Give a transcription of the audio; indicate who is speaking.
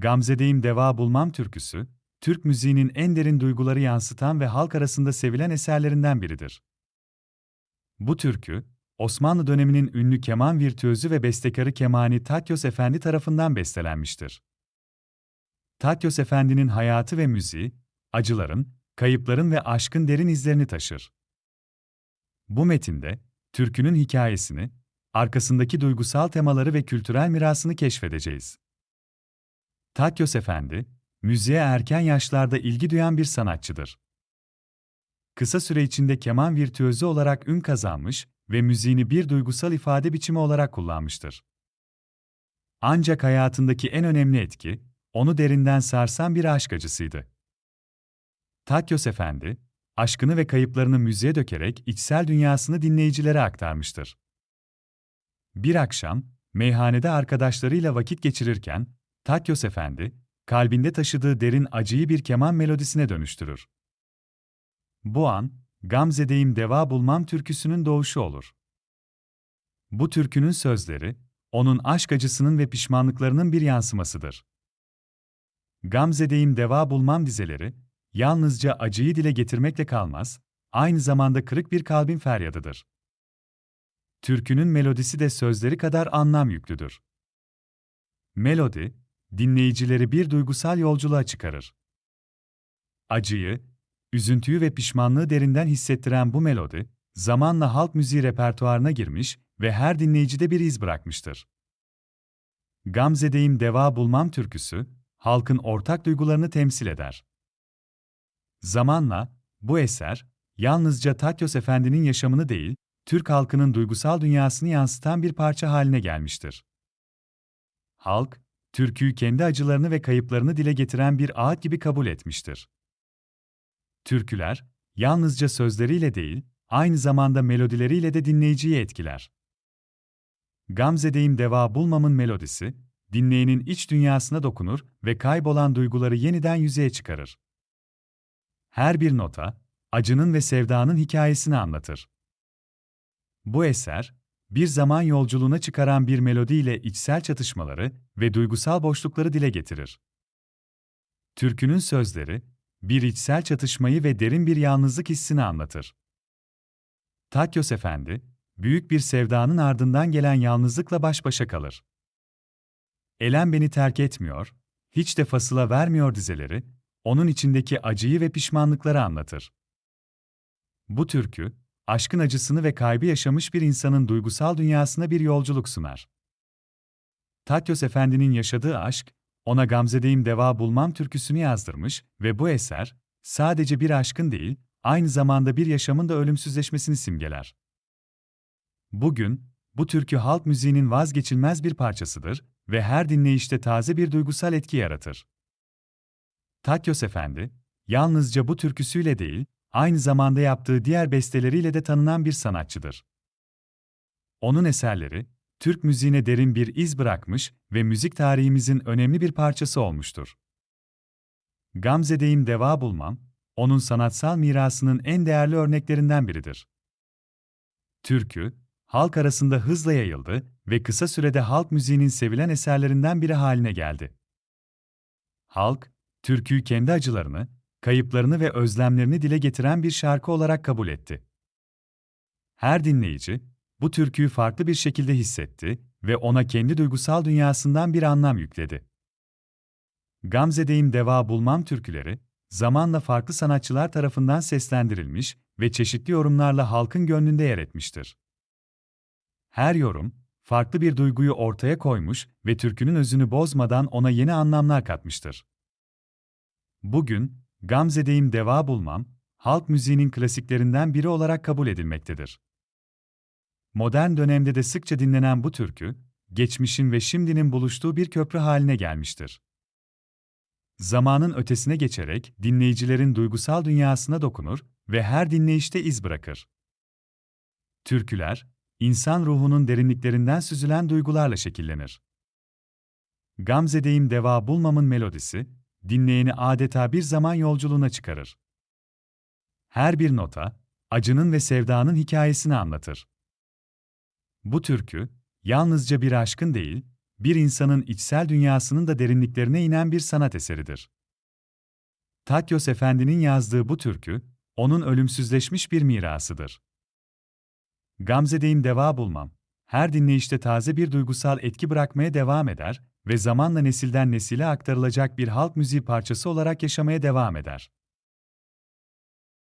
Speaker 1: Gamzedeyim Deva Bulmam türküsü, Türk müziğinin en derin duyguları yansıtan ve halk arasında sevilen eserlerinden biridir. Bu türkü, Osmanlı döneminin ünlü keman virtüözü ve bestekarı Kemani Takyos Efendi tarafından bestelenmiştir. Takyos Efendi'nin hayatı ve müziği, acıların, kayıpların ve aşkın derin izlerini taşır. Bu metinde, türkünün hikayesini, arkasındaki duygusal temaları ve kültürel mirasını keşfedeceğiz. Takyos Efendi, müziğe erken yaşlarda ilgi duyan bir sanatçıdır. Kısa süre içinde keman virtüözü olarak ün kazanmış ve müziğini bir duygusal ifade biçimi olarak kullanmıştır. Ancak hayatındaki en önemli etki, onu derinden sarsan bir aşk acısıydı. Takyos Efendi, aşkını ve kayıplarını müziğe dökerek içsel dünyasını dinleyicilere aktarmıştır. Bir akşam, meyhanede arkadaşlarıyla vakit geçirirken, Takyos Efendi, kalbinde taşıdığı derin acıyı bir keman melodisine dönüştürür. Bu an, Gamzedeyim Deva Bulmam türküsünün doğuşu olur. Bu türkünün sözleri, onun aşk acısının ve pişmanlıklarının bir yansımasıdır. Gamzedeyim Deva Bulmam dizeleri, yalnızca acıyı dile getirmekle kalmaz, aynı zamanda kırık bir kalbin feryadıdır. Türkünün melodisi de sözleri kadar anlam yüklüdür. Melodi, dinleyicileri bir duygusal yolculuğa çıkarır. Acıyı, üzüntüyü ve pişmanlığı derinden hissettiren bu melodi, zamanla halk müziği repertuarına girmiş ve her dinleyicide bir iz bırakmıştır. Gamzedeyim Deva Bulmam türküsü, halkın ortak duygularını temsil eder. Zamanla, bu eser, yalnızca Tatyos Efendi'nin yaşamını değil, Türk halkının duygusal dünyasını yansıtan bir parça haline gelmiştir. Halk, türküyü kendi acılarını ve kayıplarını dile getiren bir ağıt gibi kabul etmiştir. Türküler, yalnızca sözleriyle değil, aynı zamanda melodileriyle de dinleyiciyi etkiler. Gamzedeyim Deva Bulmam'ın melodisi, dinleyenin iç dünyasına dokunur ve kaybolan duyguları yeniden yüzeye çıkarır. Her bir nota, acının ve sevdanın hikayesini anlatır. Bu eser, bir zaman yolculuğuna çıkaran bir melodiyle içsel çatışmaları ve duygusal boşlukları dile getirir. Türkünün sözleri, bir içsel çatışmayı ve derin bir yalnızlık hissini anlatır. Takyos Efendi, büyük bir sevdanın ardından gelen yalnızlıkla baş başa kalır. Elen beni terk etmiyor, hiç de fasıla vermiyor dizeleri, onun içindeki acıyı ve pişmanlıkları anlatır. Bu türkü, aşkın acısını ve kaybı yaşamış bir insanın duygusal dünyasına bir yolculuk sunar. Takyos Efendi'nin yaşadığı aşk, ona Gamzedeyim Deva Bulmam türküsünü yazdırmış ve bu eser, sadece bir aşkın değil, aynı zamanda bir yaşamın da ölümsüzleşmesini simgeler. Bugün, bu türkü halk müziğinin vazgeçilmez bir parçasıdır ve her dinleyişte taze bir duygusal etki yaratır. Takyos Efendi, yalnızca bu türküsüyle değil, aynı zamanda yaptığı diğer besteleriyle de tanınan bir sanatçıdır. Onun eserleri, Türk müziğine derin bir iz bırakmış ve müzik tarihimizin önemli bir parçası olmuştur. Gamzedeyim Deva Bulmam, onun sanatsal mirasının en değerli örneklerinden biridir. Türkü, halk arasında hızla yayıldı ve kısa sürede halk müziğinin sevilen eserlerinden biri haline geldi. Halk, türküyü kendi acılarını, kayıplarını ve özlemlerini dile getiren bir şarkı olarak kabul etti. Her dinleyici, bu türküyü farklı bir şekilde hissetti ve ona kendi duygusal dünyasından bir anlam yükledi. Gamzedeyim Deva Bulmam türküleri, zamanla farklı sanatçılar tarafından seslendirilmiş ve çeşitli yorumlarla halkın gönlünde yer etmiştir. Her yorum, farklı bir duyguyu ortaya koymuş ve türkünün özünü bozmadan ona yeni anlamlar katmıştır. Bugün, Gamzedeyim Deva Bulmam, halk müziğinin klasiklerinden biri olarak kabul edilmektedir. Modern dönemde de sıkça dinlenen bu türkü, geçmişin ve şimdinin buluştuğu bir köprü haline gelmiştir. Zamanın ötesine geçerek dinleyicilerin duygusal dünyasına dokunur ve her dinleyişte iz bırakır. Türküler, insan ruhunun derinliklerinden süzülen duygularla şekillenir. Gamzedeyim Deva Bulmam'ın melodisi, dinleyeni adeta bir zaman yolculuğuna çıkarır. Her bir nota, acının ve sevdanın hikayesini anlatır. Bu türkü, yalnızca bir aşkın değil, bir insanın içsel dünyasının da derinliklerine inen bir sanat eseridir. Takyos Efendi'nin yazdığı bu türkü, onun ölümsüzleşmiş bir mirasıdır. Gamze'deyim deva bulmam. Her dinleyişte taze bir duygusal etki bırakmaya devam eder ve zamanla nesilden nesile aktarılacak bir halk müziği parçası olarak yaşamaya devam eder.